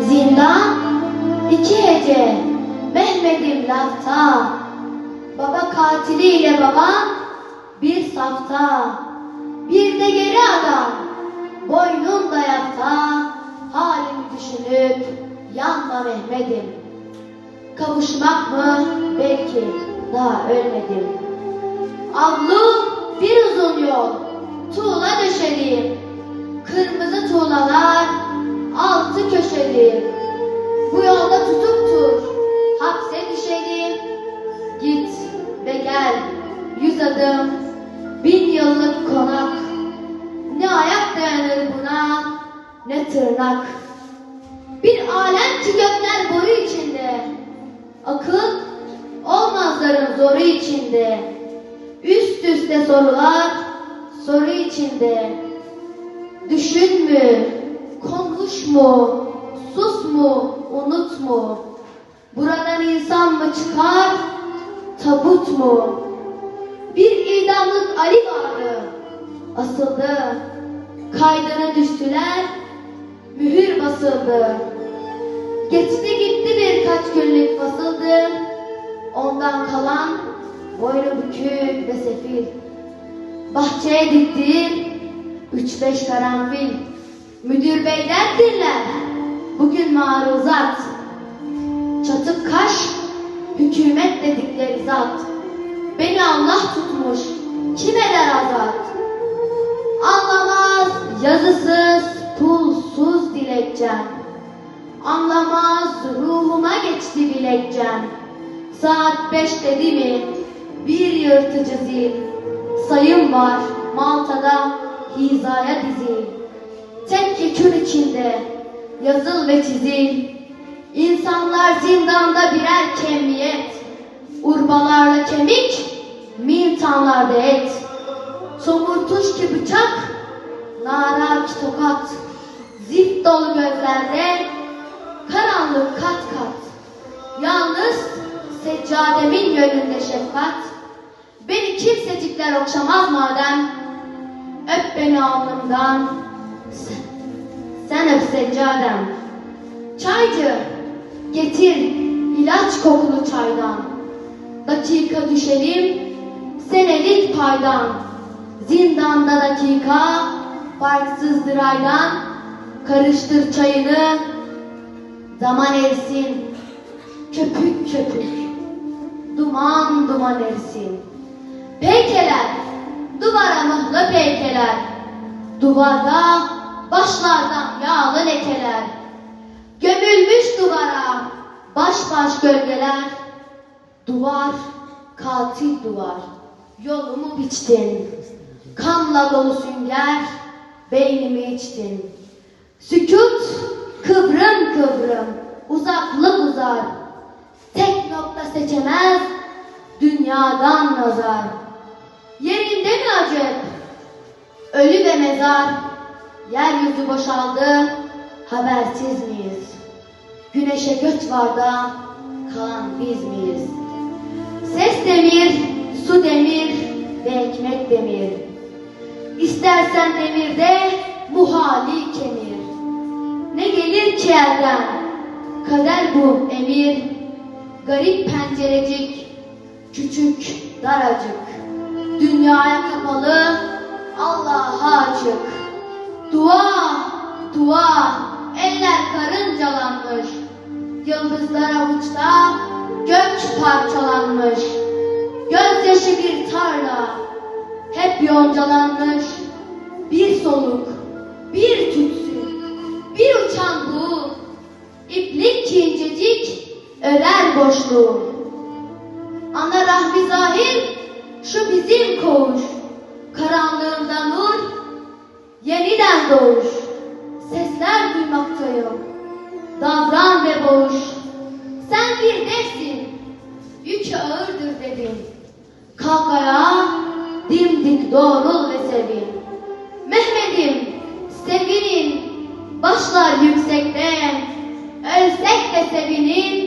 Zindan iki hece Mehmet'im lafta. Baba katiliyle baba bir safta. Bir de geri adam boynun dayakta Halimi düşünüp yanma Mehmet'im. Kavuşmak mı? Belki daha ölmedim. Avlu bir uzun yol tuğla döşeliyim adım, bin yıllık konak. Ne ayak dayanır buna, ne tırnak. Bir alem ki gökler boru içinde. Akıl olmazların zoru içinde. Üst üste sorular soru içinde. Düşün mü? Konuş mu? Sus mu? Unut mu? Buradan insan mı çıkar? Tabut mu? Bir idamlık Ali vardı. Asıldı. Kaydına düştüler. Mühür basıldı. Geçti gitti birkaç günlük fasıldı. Ondan kalan boynu bükük ve sefil. Bahçeye diktiğim üç beş karanfil. Müdür beyler dinler. Bugün maruzat. Çatık kaş, hükümet dedikleri zat. Beni Allah tutmuş, kim eder azat? Anlamaz yazısız, pulsuz dilekçem. Anlamaz ruhuma geçti bilekçem. Saat beş dedi mi bir yırtıcı zil. Sayım var Malta'da hizaya dizil. Tek yekün içinde yazıl ve çizil. İnsanlar zindanda birer kemiyet. Urbalarla kemik, mintanlarda et. Somurtuş ki bıçak, nara ki tokat. Zift dolu gözlerde karanlık kat kat. Yalnız seccademin yönünde şefkat. Beni kimsecikler okşamaz madem. Öp beni alnımdan. Sen, sen öp seccadem. Çaycı getir ilaç kokulu çaydan. Dakika düşelim senelik paydan. Zindanda dakika farksızdır aydan. Karıştır çayını zaman ersin. Köpük köpük duman duman ersin. Peykeler, duvara mıhlı peykeler. Duvarda başlardan yağlı lekeler. Gömülmüş duvara baş baş gölgeler. Duvar, katil duvar. Yolumu biçtin. Kanla dolu sünger, beynimi içtin. Sükut, kıvrım kıvrım, uzaklık uzar. Tek nokta seçemez, dünyadan nazar. Yerinde mi acep? Ölü ve mezar, yeryüzü boşaldı, habersiz miyiz? Güneşe göç var da, kalan biz miyiz? Ses su demir ve ekmek demir. İstersen demirde muhali kemir. Ne gelir ki elden? Kader bu emir. Garip pencerecik, küçük daracık. Dünyaya kapalı, Allah'a açık. Dua, dua, eller karıncalanmış. Yıldızlar avuçta, gök parçalanmış. Yoncalanmış. Bir soluk, bir tütsü, bir uçan bu. İplik ki incecik, örer boşluğu. Ana rahmi zahir, şu bizim koğuş. Karanlığında nur, yeniden doğuş. Sesler duymaktayım. Davran ve boğuş. Sen bir defsin, yükü ağırdır dedim. Kalk ayağa, dimdik doğrul ve sevin. Mehmet'im, sevinin, başlar yüksekte. Ölsek de sevinin,